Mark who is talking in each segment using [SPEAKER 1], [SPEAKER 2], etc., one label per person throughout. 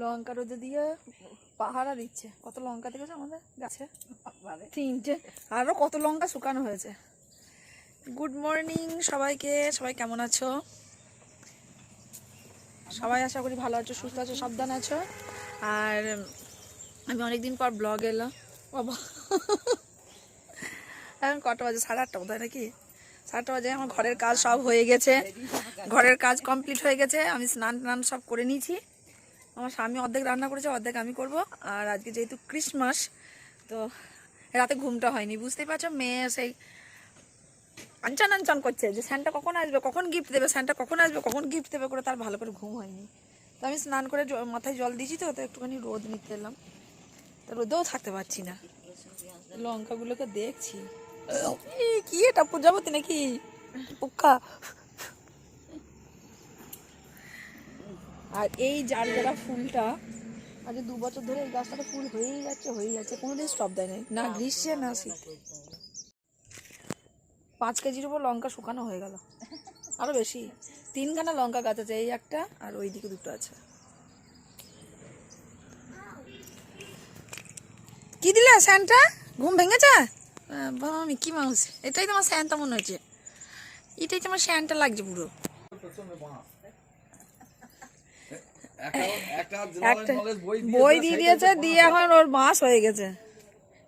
[SPEAKER 1] লঙ্কা রোদে দিয়ে পাহারা দিচ্ছে। কত লঙ্কা দেখেছ আমাদের? গাছে? তিনটে। আরও কত লঙ্কা শুকানো হয়েছে। গুড মর্নিং সবাইকে। সবাই কেমন আছো? সবাই আশা করি ভালো আছো সুস্থ আছো সাবধান আছো। আর আমি অনেকদিন পর ব্লগ এলাম। বাবা। এখন কটা বাজে? সাড়ে আটটা বোধ হয় নাকি? সাড়ে আটটা বাজে আমার ঘরের কাজ সব হয়ে গেছে। ঘরের কাজ কমপ্লিট হয়ে গেছে। আমি স্নান টান সব করে নিয়েছি। আমার স্বামী অর্ধেক রান্না করেছে, অর্ধেক আমি করব। আর আজকে যেহেতু ক্রিসমাস, তো রাতে ঘুমটা হয়নি। বুঝতেই পারছ, মেয়ে সেই আনচান আনচান করছে যে স্যান্টা কখন আসবে, কখন গিফট দেবে স্যান্টা কখন আসবে, কখন গিফট দেবে করে তার ভালো করে ঘুম হয়নি। তো আমি স্নান করে মাথায় জল দিয়েছি তো একটুখানি রোদ নিতে এলাম। তো রোদেও থাকতে পারছি না। লঙ্কাগুলোকে দেখছি। কি এটা, প্রজাপতি নাকি? পোকা? আর এই যার যারা ফুলটা, আজ দু বছর ধরে এই গাছটাতে ফুল হয়েই যাচ্ছে হয়েই যাচ্ছে, কোনোদিন স্টপ দেয় নাই, না গ্রীষ্মে, না শীতে। পাঁচ কেজির উপর লঙ্কা শুকানো হয়ে গেল। আরও বেশি। তিনখানা লঙ্কা গাছ আছে, এই একটা আর ওই দিকে দুটো আছে। কি দিলে স্যান্টা? ঘুম ভেঙেছে? বাবা মিকি মাউস এটাই তোমার স্যান্টা মনে হচ্ছে। এটাই তোমার স্যান্টা লাগছে পুরো। বই দিয়ে দিয়েছে দিয়ে এখন ওর মাস হয়ে গেছে।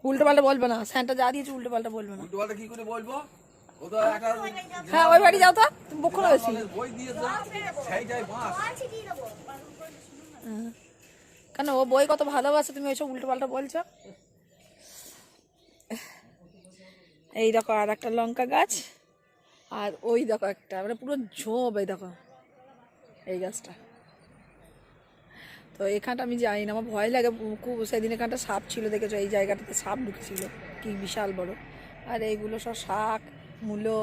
[SPEAKER 1] উল্টো পাল্টা বলবে না স্যান্টা যা দিয়েছে উল্টো পাল্টা বলবে না।
[SPEAKER 2] কি করে বলব?
[SPEAKER 1] হ্যাঁ ওই বাড়ি যাও তো তুমি বক্ষণ কেন ও বই কত ভালোবাসে তুমি ওইসব উল্টো পাল্টা বলছো? এই দেখো আর একটা লঙ্কা গাছ আর ওই দেখো একটা মানে পুরো ঝোপ এই দেখো এই গাছটা। তো এখানটা আমি যাই না, আমার ভয় লাগে, খুব সেদিন এখানটা সাপ ছিল, দেখেছ? এই জায়গাটাতে সাপ ঢুকেছিল। কি বিশাল বড়। আর এইগুলো সব শাক, মূলো,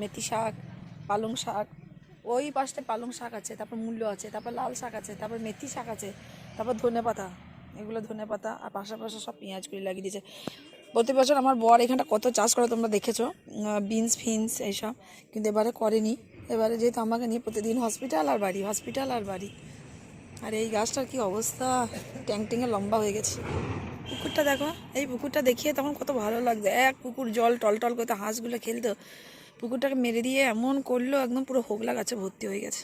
[SPEAKER 1] মেথি শাক, পালং শাক। ওই পাশে পালং শাক আছে, তারপর মূল্য আছে, তারপর লাল শাক আছে, তারপর মেথি শাক আছে, তারপর ধনে পাতা। এগুলো ধনে পাতা, আর পাশাপাশি সব পেঁয়াজ করে লাগিয়ে দিয়েছে। প্রতি বছর আমার বর এখানটা কত চাষ করে তোমরা দেখেছ? বিনস, ফিনস, এইসব। কিন্তু এবারে করেনি। এবারে যেহেতু আমাকে নিয়ে প্রতিদিন হসপিটাল আর বাড়ি হসপিটাল আর বাড়ি। আর এই গাছটার কি অবস্থা? ট্যাং ট্যাঙে লম্বা হয়ে গেছে। পুকুরটা দেখো, এই পুকুরটা দেখিয়ে তখন কত ভালো লাগতো এক পুকুর জল টল টল করতে হাঁসগুলো খেলতো। পুকুরটাকে মেরে দিয়ে এমন করল, একদম পুরো হোগলা গাছে ভর্তি হয়ে গেছে।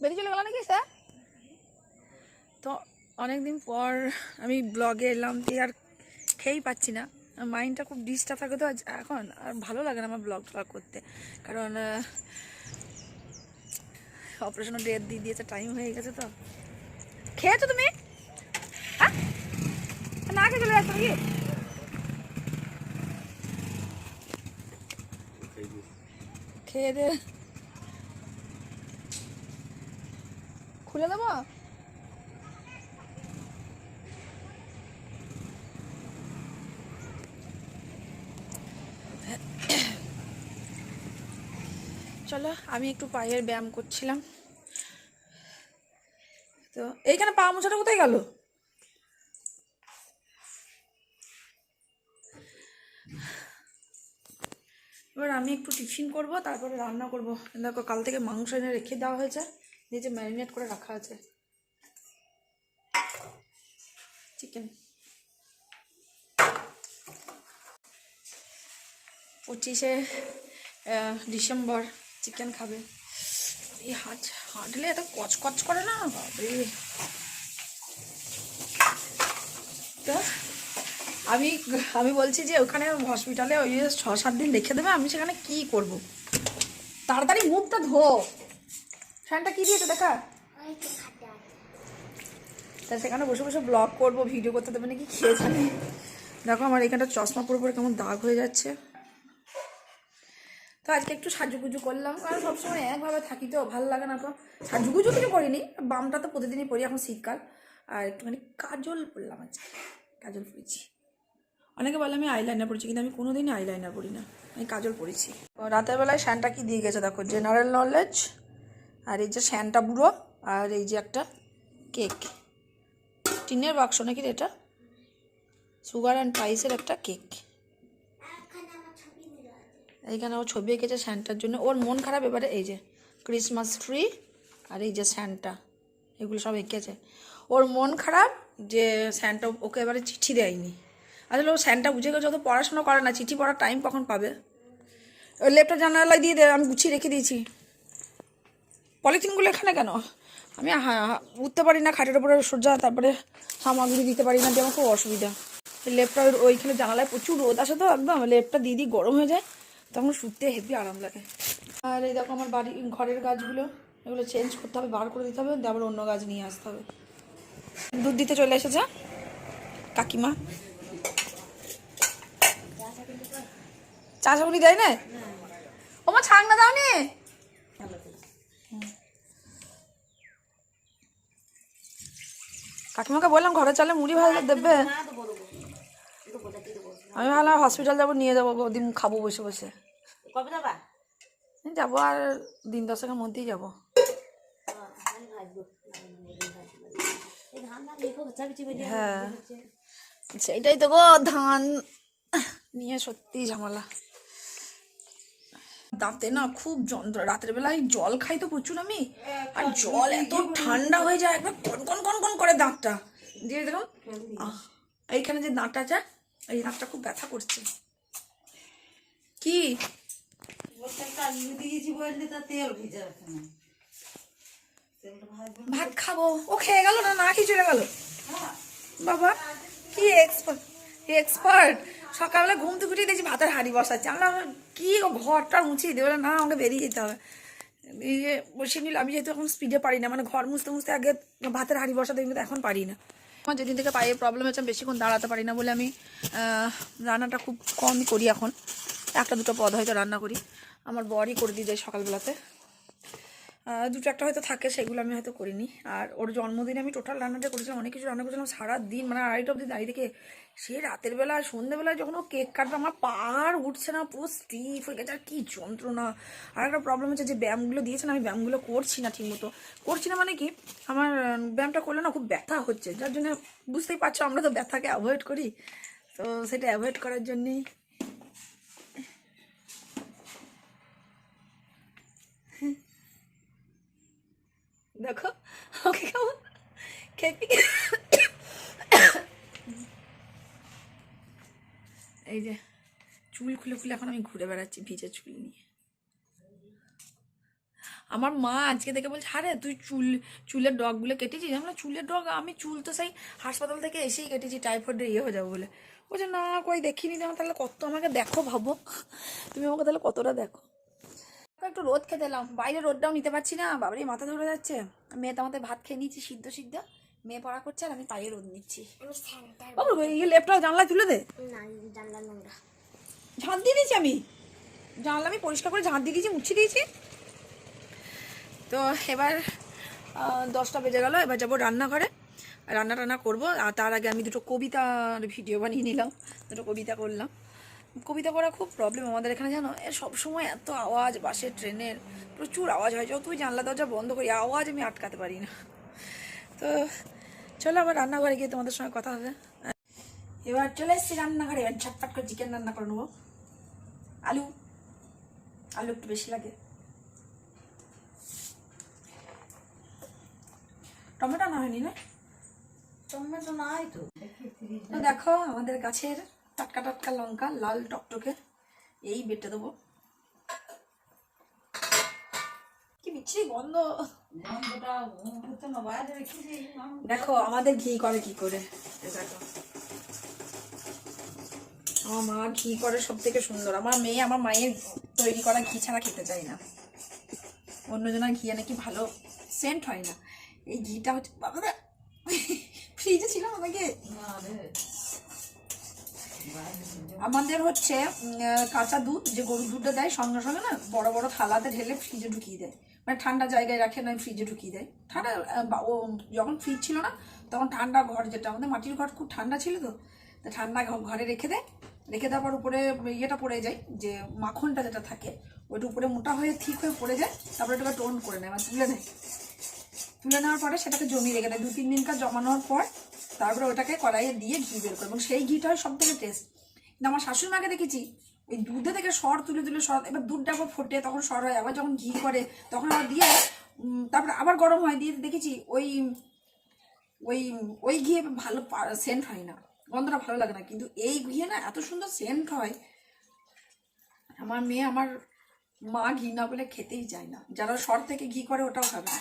[SPEAKER 1] বেরিয়ে চলে গেল নাকি স্যার? তো অনেকদিন পর আমি ব্লগে এলাম, দিয়ে আর খেয়েই পাচ্ছি না। মাইন্ডটা খুব ডিস্টার্ব থাকে তো এখন, আর ভালো লাগে না আমার ব্লগ ট্লগ করতে। কারণ অপারেশনের ডেট দিয়ে দিয়েছে টাইম হয়ে গেছে তো। খেয়েছো তুমি? হ্যাঁ? না খেয়ে চলে যাচ্ছ খেয়ে দে। খুলে দেবো? চলো আমি একটু পায়ের ব্যায়াম করছিলাম। তো এইখানে পা মোছাটা কোথায় গেল? এবার আমি একটু টিফিন করব, তারপরে রান্না করব। দেখো, কাল থেকে মাংস এনে রেখে দেওয়া হয়েছে নিজে ম্যারিনেট করে রাখা আছে। চিকেন পঁচিশে ডিসেম্বর। চিকেন খাবে। এই হাট হাঁটলে এত কচকচ করে না? বাবরে তো আমি আমি বলছি যে ওখানে হসপিটালে ওই ছ সাত দিন রেখে দেবে আমি সেখানে কি করব? তাড়াতাড়ি মুখটা ধো। ফ্যানটা কি দিয়েছে দেখা? তা সেখানে বসে বসে ব্লগ করব ভিডিও করতে দেবে নাকি? খেয়েছে দেখো আমার এখানটা চশমা পরে পরে কেমন দাগ হয়ে যাচ্ছে। তো আজকে একটু সাজুগুজু করলাম। কারণ সবসময় একভাবে থাকি তো, ভালো লাগে না তো। সাজুগুজু কিছু করিনি, বামটা তো প্রতিদিনই পরি এখন শীতকাল। আর একটুখানি কাজল পরলাম আজকে, কাজল পরেছি অনেকে বলে আমি আইলাইনার পরেছি কিন্তু আমি কোনো কোনোদিনই আইলাইনার পরি না। আমি কাজল পরেছি রাতের বেলায় শ্যানটা কি দিয়ে গেছে দেখো জেনারেল নলেজ আর এই যে শ্যানটা বুড়ো, আর এই যে একটা কেক টিনের বাক্স নাকি এটা সুগার অ্যান্ড স্পাইসের একটা কেক এইখানে ও ছবি এঁকেছে স্যান্টার জন্য। ওর মন খারাপ এবারে এই যে ক্রিসমাস ট্রি আর এই যে স্যান্টা, এগুলো সব এঁকেছে। ওর মন খারাপ যে স্যান্টা ওকে এবারে চিঠি দেয়নি। আসলে ও স্যান্টা বুঝে গেছে যত পড়াশোনা করে না, চিঠি পড়ার টাইম কখন পাবে? ওই লেপটা জানালায় দিয়ে দে, আমি গুছিয়ে রেখে দিয়েছি। পলিথিনগুলো এখানে কেন? আমি উঠতে পারি না, খাটের উপরে সোজা, তারপরে সামগ্রী দিতে পারি না দিয়ে আমার খুব অসুবিধা। লেপটা ওইখানে জানালায় প্রচুর রোদ আসে তো, একদম লেপটা দিয়ে দিই গরম হয়ে যায়। তখন শুতে হেভি আরাম লাগে। আর এই দেখো আমার বাড়ি ঘরের গাছগুলো, এগুলো চেঞ্জ করতে হবে, বার করে দিতে হবে আবার অন্য গাছ নিয়ে আসতে হবে। দুধ দিতে চলে এসেছে। কাকিমা। চা চাপুনি দেয় না ও মা ছাং না দাও নি কাকিমাকে বললাম ঘরে চলে মুড়ি ভাজা দেবে। আমি ভাবলাম হসপিটাল যাব নিয়ে যাব ওদিন খাব বসে বসে।
[SPEAKER 3] কবে যাবা?
[SPEAKER 1] যাব আর দিন দশকের মধ্যেই যাব। হ্যাঁ। সেইটাই তো গো ধান। নিয়ে সত্যি ঝামেলা। দাঁতে না খুব যন্ত্র রাতের বেলায় জল খাই তো প্রচুর আমি। আর জল এত ঠান্ডা হয়ে যায় একবার কন কন কন কন করে দাঁতটা। দিয়ে দেখুন এইখানে যে দাঁতটা আছে এই দাঁতটা খুব ব্যথা করছে। কি? ভাত খাব। ও খেয়ে গেল না? না খেয়ে চলে গেল? বাবা কি এক্সপার্ট এক্সপার্ট সকালবেলা ঘুম থেকে উঠে দেখছি ভাতের হাঁড়ি বসাচ্ছে। আমরা কি ঘরটা মুছিয়ে দেবে না আমাকে বেরিয়ে যেতে হবে। দিয়ে বসিয়ে নিল আমি যেহেতু এখন স্পিডে পারি না মানে ঘর মুছতে মুছতে আগে ভাতের হাঁড়ি বসাতে কিন্তু এখন পারি না। আমার যেদিন থেকে পায়ে প্রবলেম হয়েছে বেশিক্ষণ দাঁড়াতে পারি না বলে আমি রান্নাটা খুব কমই করি এখন। একটা দুটো পদ হয়তো রান্না করি। আমার বরই করে দিয়ে যায় সকালবেলাতে। দুটো একটা হয়তো থাকে, সেগুলো আমি হয়তো করিনি। আর ওর জন্মদিনে আমি টোটাল রান্নাটা করেছিলাম, অনেক কিছু রান্না করেছিলাম সারা দিন মানে আড়াইটা অব্দি দাঁড়িয়ে থেকে। সে রাতের বেলা সন্ধ্যেবেলায় যখন ও কেক কাটবে, আমার পাহাড় উঠছে না, পুরো স্টিফ হয়ে গেছে, আর কী যন্ত্রণা। আর একটা প্রবলেম হচ্ছে যে ব্যায়ামগুলো দিয়েছেন আমি ব্যায়ামগুলো করছি না ঠিকমতো। করছি না মানে কি, আমার ব্যায়ামটা করলে না খুব ব্যথা হচ্ছে, যার জন্য বুঝতেই পারছ আমরা তো ব্যথাকে অ্যাভয়েড করি। তো সেটা অ্যাভয়েড করার জন্যেই দেখো ওকে কেমন খেপি এই যে, চুল খুলে খুলে এখন আমি ঘুরে বেড়াচ্ছি ভিজে চুল নিয়ে। আমার মা আজকে দেখে বলছে, আরে, তুই চুল, চুলের ডগগুলো কেটেছিস? আমরা চুলের ডগ? আমি চুল তো সেই হাসপাতাল থেকে এসেই কেটেছি টাইফয়েডের ইয়ে হয়ে যাব বলে। বলছে, না, কই দেখিনি না তাহলে কত আমাকে দেখো ভাবো। তুমি আমাকে তাহলে কতটা দেখো? একটু রোদ খেতে এলাম। বাইরে রোদটাও নিতে পারছি না। বাবারই মাথা ধরে যাচ্ছে। মেয়ে তো আমাদের ভাত খেয়ে নিয়েছি সিদ্ধ সিদ্ধ। মেয়ে পড়া করছে আর আমি পায়ে রোদ নিচ্ছি। বাবু এই লেপটা জানলায় তুলে দে। ঝাঁট দিয়ে দিয়েছি আমি। জানলা আমি পরিষ্কার করে ঝাঁট দিয়ে দিয়েছি মুছে দিয়েছি। তো এবার দশটা বেজে গেল। এবার যাব রান্নাঘরে। রান্না টান্না করব। আর তার আগে আমি দুটো কবিতার ভিডিও বানিয়ে নিলাম। দুটো কবিতা করলাম। কবিতা করা খুব প্রবলেম আমাদের এখানে জানো? এ সবসময় এত আওয়াজ বাসের ট্রেনের প্রচুর আওয়াজ হয়। যতই জানলা দরজা বন্ধ করি আওয়াজ আমি আটকাতে পারি না। তো চলো আবার রান্নাঘরে গিয়ে তোমাদের সঙ্গে কথা হবে। এবার চলে এসেছি রান্নাঘরে। এবার ঝটপট করে চিকেন রান্না করে নেব। আলু। আলু একটু বেশি লাগে। টমেটো না হয়নি না?
[SPEAKER 3] টমেটো নাই তো।
[SPEAKER 1] দেখো আমাদের গাছের টাটকা টাটকা লঙ্কা লাল টকটকে। এই বেটে দেবো। কি বিচ্ছিরি গন্ধ। দেখো আমাদের ঘি করে কি করে? দেখো। আমার মা ঘি করে সব থেকে সুন্দর। আমার মেয়ে আমার মায়ের তৈরি করা ঘি ছাড়া খেতে চায় না। অন্যজনের ঘি নাকি ভালো সেন্ট হয় না। এই ঘিটা হচ্ছে বাবা ফ্রিজে ছিল আমাকে। আমাদের হচ্ছে কাঁচা দুধ, যে গরুর দুধটা দেয় সঙ্গে সঙ্গে না বড় বড় থালাতে ঢেলে ফ্রিজে ঢুকিয়ে দেয়। মানে ঠান্ডা জায়গায় রাখে না ফ্রিজে ঢুকিয়ে দেয়। ঠান্ডা ও, যখন ফ্রিজ ছিল না, তখন ঠান্ডা ঘর যেটা, আমাদের মাটির ঘর খুব ঠান্ডা ছিল তো তো ঠান্ডা ঘরে রেখে দেয়। রেখে দেওয়ার পর উপরে ইয়েটা পড়ে যায়, যে মাখনটা যেটা থাকে, ওইটা উপরে মোটা হয়ে, ঠিক হয়ে পড়ে যায়, তারপরে ওটাকে টোন করে নেয় মানে তুলে নেয়। তুলে নেওয়ার পরে সেটাকে জমিয়ে রেখে দেয়। দু তিন দিনকার জমানোর পর তারপরে ওটাকে কড়াইয়ে দিয়ে ঘি বের করে এবং সেই ঘিটা হয় সব থেকে টেস্ট কিন্তু আমার শাশুড়ি মাকে দেখেছি, ওই দুধে থেকে সর, তুলে তুলে সর, এবার দুধটা আবার ফোটে, তখন সর হয়। আবার যখন ঘি করে, তখন আবার দিয়ে তারপরে আবার গরম হয়। দিয়ে দেখেছি ওই ওই ওই ঘিয়ে ভালো সেন্ট হয় না। গন্ধটা ভালো লাগে না। কিন্তু এই ঘিয়ে না এত সুন্দর সেন্ট হয়। আমার মেয়ে, আমার মা ঘি না বলে খেতেই চায় না। যারা সর থেকে ঘি করে, ওটাও খাবে না।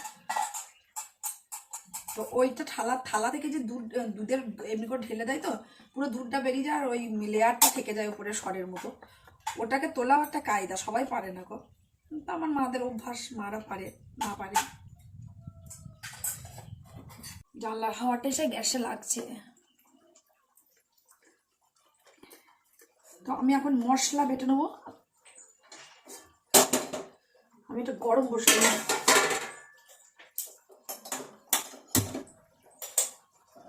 [SPEAKER 1] তো ওইটা থালা থালা থেকে যে দুধ দুধের এমনি করে ঢেলে দেয় তো, পুরো দুধটা বেরিয়ে যায় আর ওই লেয়ারটা থেকে যায় উপরে সরের মতো। ওটাকে তোলাও একটা কায়দা, সবাই পারে না গো। কিন্তু আমার মাদের অভ্যাস, মারা পারে, না পারে। জানলার হাওয়াটা এসে গ্যাসে লাগছে। তো আমি এখন মশলা বেটে নেব। আমি এটা গরম বসে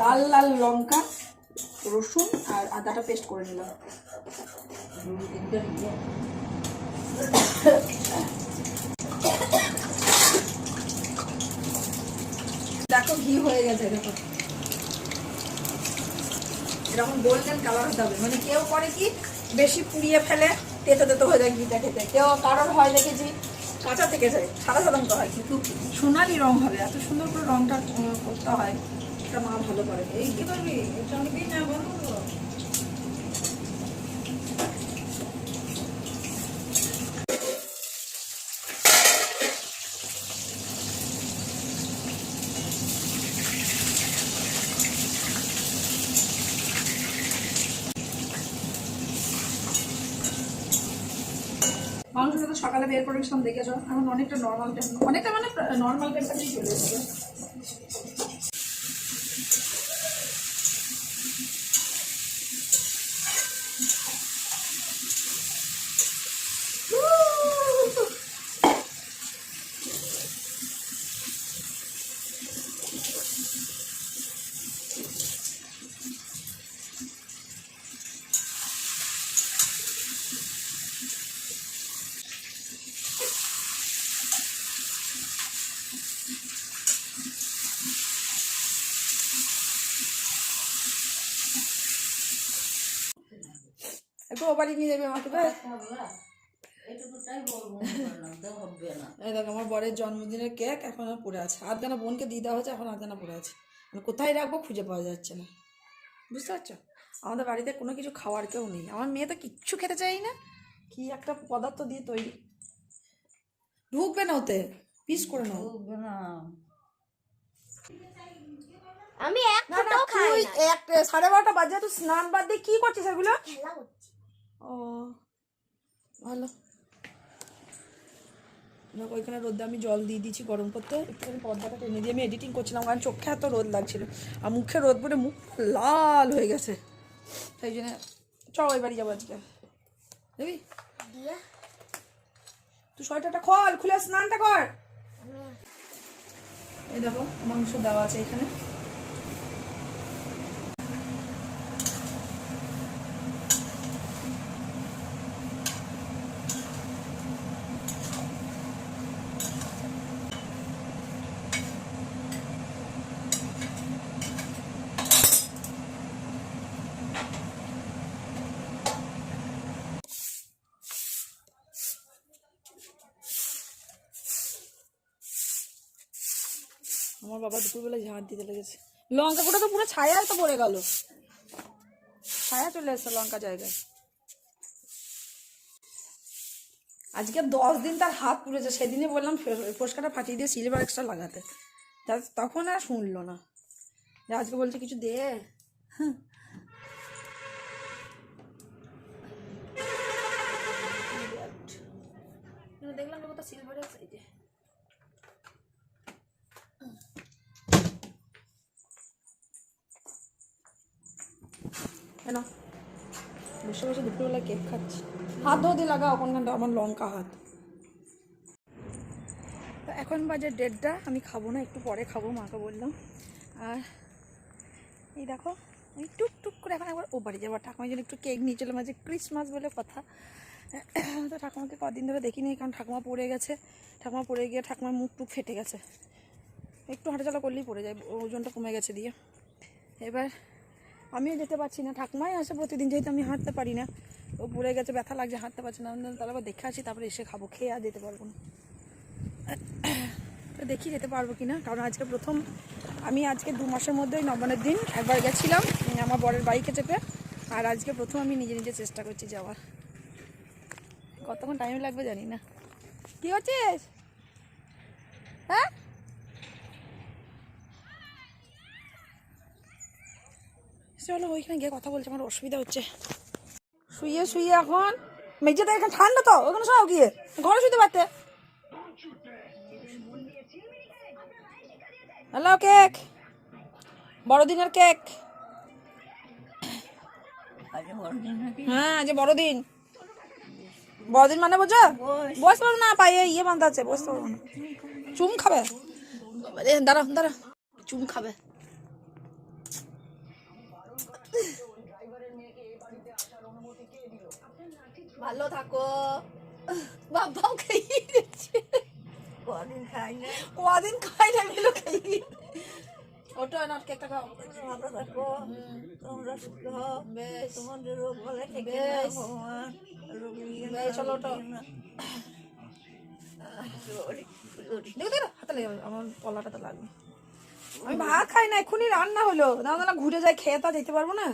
[SPEAKER 1] লাল লাল লঙ্কা রসুন আর আদাটা পেস্ট করে নিলাম। দেখো, ঘি হয়ে গেছে, দেখো। এরকম গোল্ডেন কালার হতে হবে। মানে কেউ করে কি, বেশি পুড়িয়ে ফেলে, তেতো তেতো হয়ে যায় ঘিটা খেতে। কেউ কারোর হয় দেখেছি, কাঁচা থেকে যায়, সাদা মতো হয়, কিন্তু সোনালি রং হবে। এত সুন্দর করে রংটা করতে হয়। এটা মা ভালো করে। এই কি করবি? এটা দিই না বলব মাংসটা তো সকালে বের করে দেখেছ? এখন অনেকটা নর্মাল অনেকটা মানে নর্মাল টেম্পারেচার চলে এসেছে। ও বাড়ি নিয়ে যাবে আমাকে
[SPEAKER 4] না না।
[SPEAKER 1] এই দেখো আমার বরের জন্মদিনের কেক এখনও পড়ে আছে। আধখানা বোনকে দিয়ে দেওয়া হয়েছে এখন আধখানা পড়ে আছে। মানে কোথায় রাখব খুঁজে পাওয়া যাচ্ছে না। বুঝতে পারছ? আমাদের বাড়িতে কোনো কিছু খাওয়ার কেউ নেই। আমার মেয়ে তো কিচ্ছু খেতে চাই না। কি একটা পদার্থ দিয়ে তৈরি। ঢুকবে না ওতে। পিস করে নাও।
[SPEAKER 4] ঢুকবে না।
[SPEAKER 3] আমি এক
[SPEAKER 1] না না
[SPEAKER 3] ফোঁটাও খাই
[SPEAKER 1] তুই
[SPEAKER 3] না।
[SPEAKER 1] এক সাড়ে বারোটা বাজে তুই স্নান বাদ দিয়ে কি করছিস এগুলো?
[SPEAKER 3] খেলা
[SPEAKER 1] ও ভালো। দেখো ওইখানে রোদে আমি জল দিয়ে দিয়েছি গরম করতে। একটুখানি পর্দাটা টেনে দিয়ে আমি এডিটিং করছিলাম কারণ চোখে এত রোদ লাগছিল। আর মুখে রোদ পড়ে মুখ লাল হয়ে গেছে। সেই জন্য চ ওই বাড়ি যাব আজকে।
[SPEAKER 3] দিয়ে।
[SPEAKER 1] তুই সোয়েটারটা খোল খুলে স্নানটা কর।
[SPEAKER 3] আমি
[SPEAKER 1] এই দেখো মাংস দেওয়া আছে এখানে। আমার বাবা দুপুরবেলা ঝাঁট দিতে লেগেছে। লঙ্কা গুঁড়ো তো পুরো ছায়া তো পড়ে গেল। ছায়া চলে এসছে লঙ্কা জায়গায়। আজকে দশ দিন তার হাত পুড়েছে। সেদিনে বললাম ফোসকাটা ফাটিয়ে দিয়ে সিলভার এক্সট্রা লাগাতে। তখন আর শুনলো না। আজকে বলছে, কিছু দে। দেখলাম সিলভার এক্স কেন বসে বসে দুপুরবেলা কেক খাচ্ছি হাত ধোতে লাগাও ওখানখানটা আমার লঙ্কা হাত এখন বাজে দেড়টা আমি খাব না একটু পরে খাব মাকে বললাম আর এই দেখো এই টুক টুক করে এখন একবার ও বাড়ি যাবার ঠাকুমার জন্য একটু কেক নিয়ে চলে মাঝে ক্রিসমাস বলে কথা তো ঠাকুমাকে কদিন ধরে দেখিনি কারণ ঠাকুমা পড়ে গেছে ঠাকুমা পড়ে গিয়ে ঠাকুমার মুখ টুক ফেটে গেছে একটু হাঁটাচলা করলেই পড়ে যায় ওজনটা কমে গেছে দিয়ে এবার আমিও যেতে পারছি না। ঠাকুমাই আসে প্রতিদিন, যেহেতু আমি হাঁটতে পারি না। ও পড়ে গেছে, ব্যথা লাগছে, হাঁটতে পারছি না। আবার দেখে আসি, তারপরে এসে খাব, খেয়ে আর যেতে পারব না। তো দেখি যেতে পারব কি না কারণ আজকে প্রথম, আমি আজকে দু মাসের মধ্যে ওই নবান্নের দিন একবার গেছিলাম আমার বরের বাইকে চেপে। আর আজকে প্রথম আমি নিজে নিজে চেষ্টা করছি যাওয়ার। কতক্ষণ টাইম লাগবে জানি না। কি হচ্ছিস হ্যাঁ? চলো, ওইখানে গিয়ে কথা বলছে, আমার অসুবিধা হচ্ছে। শুয়ে শুয়ে এখন, মেঝেতে এখানে ঠান্ডা তো, ওখানে সব গিয়ে, ঘরে শুতে পারতে। হ্যালো কেক বড়দিনের কেক হ্যাঁ আজ বড়দিন। বড়দিন মানে বোঝো? বসতে পারব না, পায়ে ইয়ে আছে, বসতে পারব না। চুম খাবে? দাঁড়া দাঁড়া চুম খাবে। ভালো থাকো। বাবাও খেয়ে দিচ্ছে
[SPEAKER 4] কদিন খাই না।
[SPEAKER 1] কদিন খাই না গেলো খেয়ে। ওটা না কেকটা খাও।
[SPEAKER 4] ভালো থাকো। তোমরা সুস্থ হও।
[SPEAKER 1] বেশ।
[SPEAKER 4] তোমাদের রোগ বলে থেকে ভগবান। রোগ নিয়ে
[SPEAKER 1] চলো
[SPEAKER 4] না।
[SPEAKER 1] দেখো দেখো হাতে লেগে আমার পলাটা তো লাগবে। আমি ভাত খাই না এক্ষুনি রান্না হলো। দাদা না ঘুরে যাই খেয়ে তা যেতে পারব না।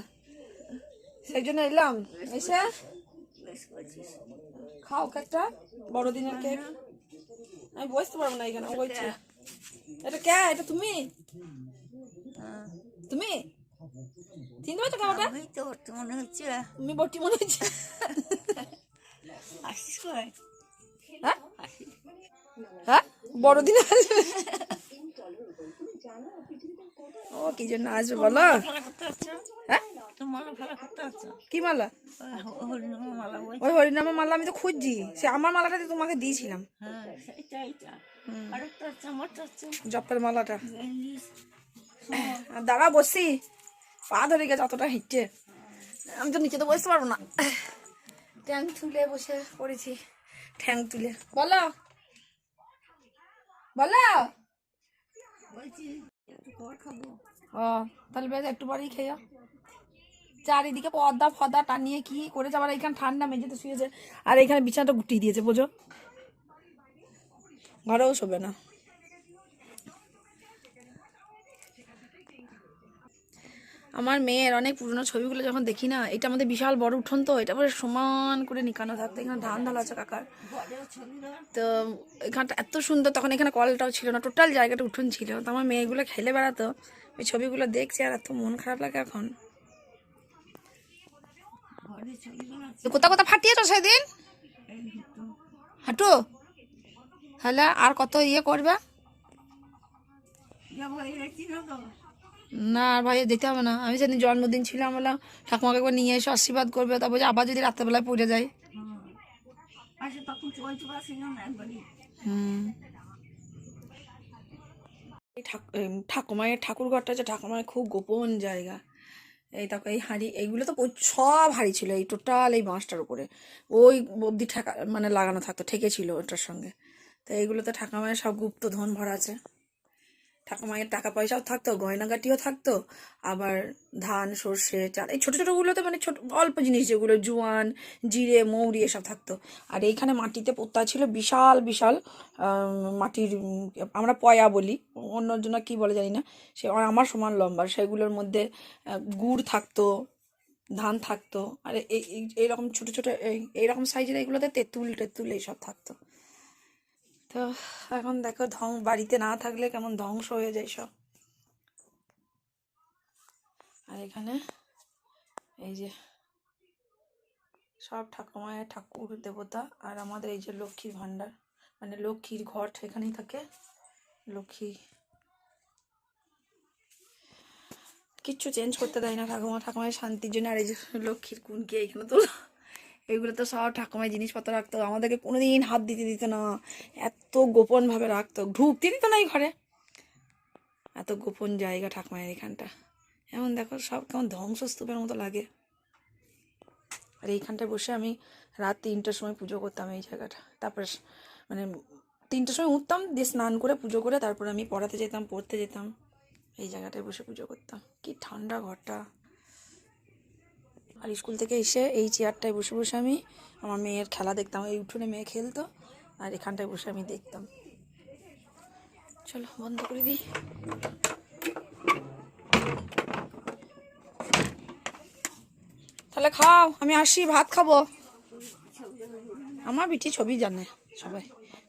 [SPEAKER 1] সেই জন্য এলাম। এসে খাও কেকটা বড়দিনের কেক। আমি বসতে পারব না এখানে বলছে এটা কে? এটা তুমি। তুমি? চিনতে পারছ কেমনটা
[SPEAKER 4] মনে হচ্ছে
[SPEAKER 1] তুমি বটি মনে হচ্ছে। হ্যাঁ? হ্যাঁ? বড়দিনে আসবে। কি জন্য আসবে বলো? হ্যাঁ? কি মালা?
[SPEAKER 4] হরিনাম
[SPEAKER 1] ওই হরিনামের মালা আমি তো খুঁজছি। সে আমার মালাটা তো তোমাকে দিয়েছিলাম।
[SPEAKER 4] হ্যাঁ
[SPEAKER 1] জপের মালাটা। আর দাঁড়া বসি পা ধরে গেছে অতটা হিটছে আমি তো নিচে তো বসতে পারব না। ট্যাং তুলে বসে পড়েছি। ঠ্যাং তুলে। বলো। বলো।
[SPEAKER 4] বলছি খাব।
[SPEAKER 1] ও, তাহলে বেশ একটু পরেই খেয়ে চারিদিকে পর্দা ফর্দা টানিয়ে কি করেছে? আবার এখানে ঠান্ডা মেঝেতে শুয়েছে। আর এখানে বিছানাটা গুটিয়ে দিয়েছে, বোঝো? ঘরেও শোবে না। আমার মেয়ের অনেক পুরনো ছবিগুলো যখন দেখি না, এটা আমাদের বিশাল বড় উঠোন তো, এটা পরে সমান করে নিকানো থাকতো। এখানে ধান ধাল আছে কাকার। তো এখানটা এত সুন্দর, তখন এখানে কলটাও ছিল না, টোটাল জায়গাটা উঠোন ছিল। তো আমার মেয়েগুলো খেলে বেড়াতো। ওই ছবিগুলো দেখছি আর এত মন খারাপ লাগে এখন। কোথা কোথা ফাটিয়েছো সেদিন? হাঁটু? হ্যালো আর কত ইয়ে করবে?
[SPEAKER 4] না
[SPEAKER 1] আর ভাই যেতে হবে না। আমি সেদিন জন্মদিন ছিলাম বললাম ঠাকুমাকে একবার নিয়ে এসে আশীর্বাদ করবে। তারপর যে আবার যদি রাত্রেবেলায় পড়ে যায়। হুম। এই ঠাক- ঠাকুমায়ের ঠাকুরঘরটা হচ্ছে ঠাকুমায়ের খুব গোপন জায়গা। এই তারপর এই হাঁড়ি, এইগুলো তো সব হাঁড়ি ছিল, এই টোটাল এই বাঁশটার উপরে। ওই অবধি ঠেকা মানে লাগানো থাকতো, ঠেকেছিল ওটার সঙ্গে। তো এইগুলো তো ঠাকুমায়ের সব গুপ্ত ধন ভরা আছে। ঠাকুমায়ের টাকা পয়সাও থাকতো, গয়নাগাটিও থাকতো, আবার ধান, সর্ষে, চাল, এই ছোটো ছোটোগুলোতে মানে ছোট, অল্প জিনিস যেগুলো জোয়ান, জিরে, মৌরি এসব থাকতো। আর এইখানে মাটিতে পোতা ছিল বিশাল বিশাল মাটির, আমরা পয়া বলি, অন্য জন্য কী বলে জানি না, সে আমার সমান লম্বা, সেগুলোর মধ্যে গুড় থাকতো, ধান থাকতো, আর এই এই- এইরকম ছোটো ছোটো, এই এইরকম সাইজের এইগুলোতে তেঁতুল, টেতুল এইসব থাকতো। তো এখন দেখো ধ্বং, বাড়িতে না থাকলে কেমন ধ্বংস হয়ে যায় সব। আর এখানে এই যে সব ঠাকুমায়ের ঠাকুর দেবতা আর আমাদের এই যে লক্ষ্মীর ভাণ্ডার। মানে লক্ষ্মীর ঘট এখানেই থাকে। লক্ষ্মী কিচ্ছু চেঞ্জ করতে দেয় না ঠাকুমা। ঠাকুমার শান্তির জন্য আর এই যে লক্ষ্মীর কুনকে এখানে তো এগুলো তো সব ঠাকুমায় জিনিসপত্র রাখতো আমাদেরকে কোনোদিন হাত দিতে দিত না। এত গোপনভাবে রাখতো ঢুকতে দিত না এই ঘরে। এত গোপন জায়গা ঠাকুমায়ের এখানটা। এমন দেখো, সব কেমন ধ্বংসস্তূপের মতো লাগে। আর এইখানটায় বসে আমি রাত তিনটার সময় পুজো করতাম এই জায়গাটা। তারপরে মানে তিনটার সময় উঠতাম, দিয়ে স্নান করে পুজো করে তারপরে আমি পড়াতে যেতাম, পড়তে যেতাম। এই জায়গাটায় বসে পুজো করতাম। কি ঠান্ডা ঘরটা। আর স্কুল থেকে এসে এই চেয়ারটায় বসে বসে আমি আমার মেয়ের খেলা দেখতাম, এই উঠোনে মেয়ে খেলতো আর এখানটায় বসে আমি দেখতাম। চলো, বন্ধ করে দিই। তাহলে খাও, আমি আসি, ভাত খাব। আমার বিটি ছবি জানে সবাই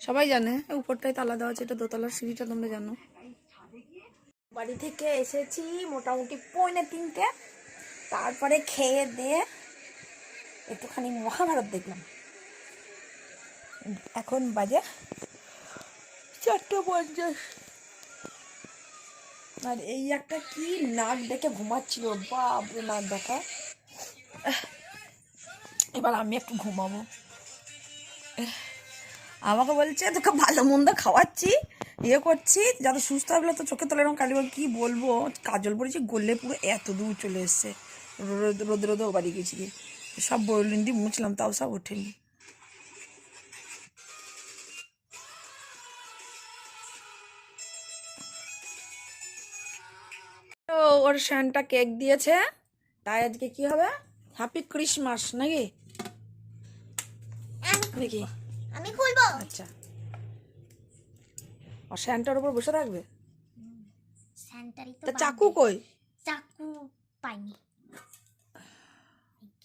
[SPEAKER 1] সবাই জানে উপরটায় তালা দেওয়া আছে, এটা দোতলার সিঁড়িটা, তোমরা জানো। বাড়ি থেকে এসেছি মোটামুটি পৌনে তিনটে। তারপরে খেয়ে দিয়ে একটুখানি মহাভারত দেখলাম। এখন বাজে চারটে পঞ্চাশ। আর এই একটা কি নাক ডেকে ঘুমাচ্ছিল, বাপরে নাক দেখা এবার আমি একটু ঘুমাবো। আমাকে বলছে, তোকে ভালো মন্দ খাওয়াচ্ছি ইয়ে করছি, যাতে সুস্থ হবে তো চোখে তোলে এরকম কালী কি বলব? কাজল পড়েছি গললে পুরো এত দূর চলে এসছে। রোদ রোদে রোদেও বাড়ি গেছি সব বললেন দিয়ে মুছলাম তাও সব ওঠেনি। তো ওর শ্যানটা কেক দিয়েছে তাই আজকে কি হবে? হ্যাপি ক্রিসমাস নাকি? নাকি?
[SPEAKER 3] আমি খুলবো।
[SPEAKER 1] আচ্ছা। আর শ্যানটার উপর বসে থাকবে চাকু কই?
[SPEAKER 3] চাকু পাইনি।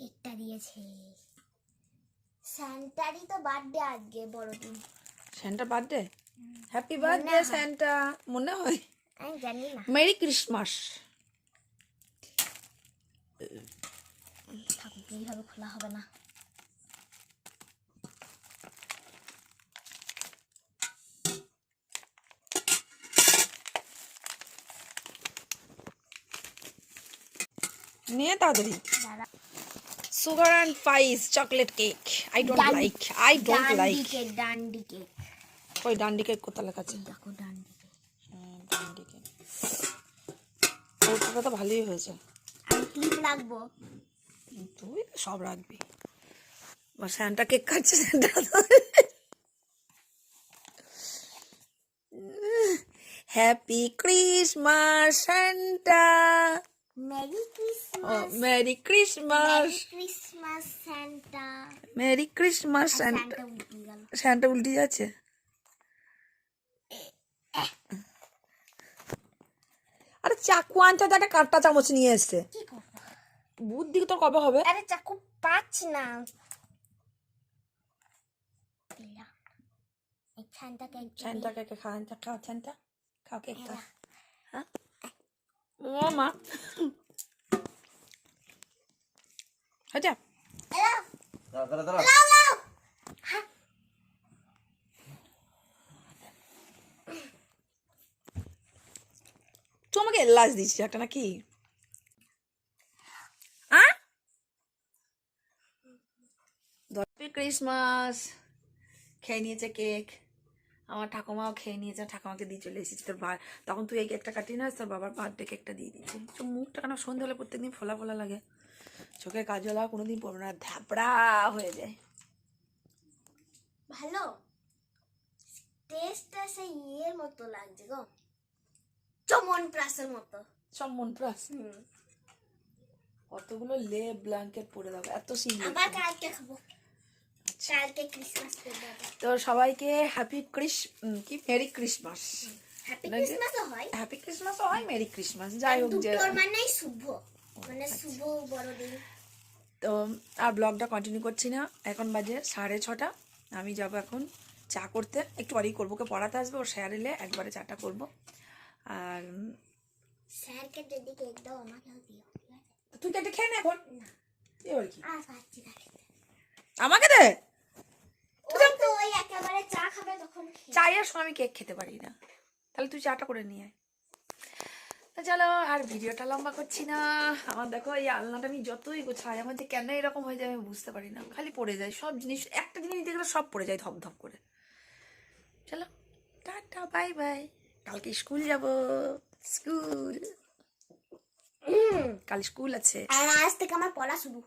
[SPEAKER 3] কেকটা দিয়েছে। স্যান্টারি তো বার্থডে আজকে বড়দিন
[SPEAKER 1] শ্যানটার বার্থডে হ্যাপি বার্থডে স্যান্টা। মনে হয়?
[SPEAKER 3] আমি জানি না।
[SPEAKER 1] মেরি ক্রিসমাস
[SPEAKER 3] ঠাকুর এইভাবে খোলা হবে না।
[SPEAKER 1] নিয়ে তাড়াতাড়ি।
[SPEAKER 3] দাঁড়া।
[SPEAKER 1] Sugar and spice chocolate cake I don't like I don't like
[SPEAKER 3] Dundee cake
[SPEAKER 1] ওই ডান্ডি কেক কোথা লেখা আছে?
[SPEAKER 3] দেখো ডান্ডি
[SPEAKER 1] ডান্ডি কেক ওটা তো ভালোই হয়েছে।
[SPEAKER 3] আমি ক্লিপ রাখব?
[SPEAKER 1] তুই সব রাখবি। বা স্যান্টা কেক খাচ্ছে happy Christmas Santa.
[SPEAKER 3] Merry Christmas
[SPEAKER 1] merry Christmas
[SPEAKER 3] Christmas Santa
[SPEAKER 1] merry Christmas Santa
[SPEAKER 3] উঠে
[SPEAKER 1] উল্টে যাচ্ছে? আরে চাকু আনতে তো একটা কাঁটা চামচ নিয়ে এসছে। বুদ্ধি তো কবে হবে?
[SPEAKER 3] আরে চাকু পাচ্ছি না। স্যান্টা কেক
[SPEAKER 1] স্যান্টা কেকে খাও? খাও স্যান্টা খাও কেক খাও হ্যাঁ? ও মা আচ্ছা তুই আমাকে এল্লাস দিচ্ছিস একটা নাকি ক্রিসমাস খেয়ে নিয়েছে কেক আমার ঠাকুমাও খেয়ে নিয়েছে ঠাকুমাকে দিয়ে চলে এসেছি তোর বা তখন তুই এই কেকটা কাটিয়ে না তোর বাবার বার্থডে কেকটা দিয়ে দিয়েছি। তো মুখটা কেন সন্ধে হলে প্রত্যেকদিন ফোলা ফোলা লাগে? চোখে কাজল আর কোনোদিন পড়বে না ধ্যাপড়া হয়ে যায়।
[SPEAKER 3] ভালো? টেস্টটা সেই ইয়ের মতো লাগছে গো। চমন প্রাসের মতো।
[SPEAKER 1] সব মন প্রাস কতগুলো লে ব্ল্যাঙ্কেট পরে দেবো এত সিল
[SPEAKER 3] আবার কালকে খাব। কালকে ক্রিসমাস
[SPEAKER 1] তো সবাইকে হ্যাপি ক্রিস কি? মেরি ক্রিসমাস
[SPEAKER 3] হ্যাপি
[SPEAKER 1] নাকি?
[SPEAKER 3] ক্রিসমাসও হয়।
[SPEAKER 1] হয় মেরি ক্রিসমাস যাই হোক যে
[SPEAKER 3] শুভ। মানে শুভ বড়দিন।
[SPEAKER 1] তো আর ব্লগটা কন্টিনিউ করছি না। এখন বাজে সাড়ে ছটা। আমি যাব এখন চা করতে। একটু বাড়ি করব। ওকে পড়াতে আসবে ও স্যার এলে একবারে চাটা করব। আর
[SPEAKER 3] স্যারকে যদি কেক দাও আমাকেও দিও।
[SPEAKER 1] তুই তো একটা খেয়ে নে এখন। আমাকে দে!
[SPEAKER 3] একেবারে চা খাবে তখন
[SPEAKER 1] চায়ের সময় আমি কেক খেতে পারি না। তাহলে তুই চাটা করে নিয়ে আয়। তা চলো আর ভিডিওটা লম্বা করছি না। আমার দেখো এই আলনাটা আমি যতই গোছাই আমার যে কেন এরকম হয়ে যায় আমি বুঝতে পারি না। খালি পড়ে যায় সব জিনিস একটা জিনিস নিতে গেলে সব পড়ে যায় ধপ ধপ করে। চলো টাটা বাই বাই। কালকে স্কুল যাব। স্কুল। কাল স্কুল আছে।
[SPEAKER 3] আর আজ থেকে আমার পড়া শুরু।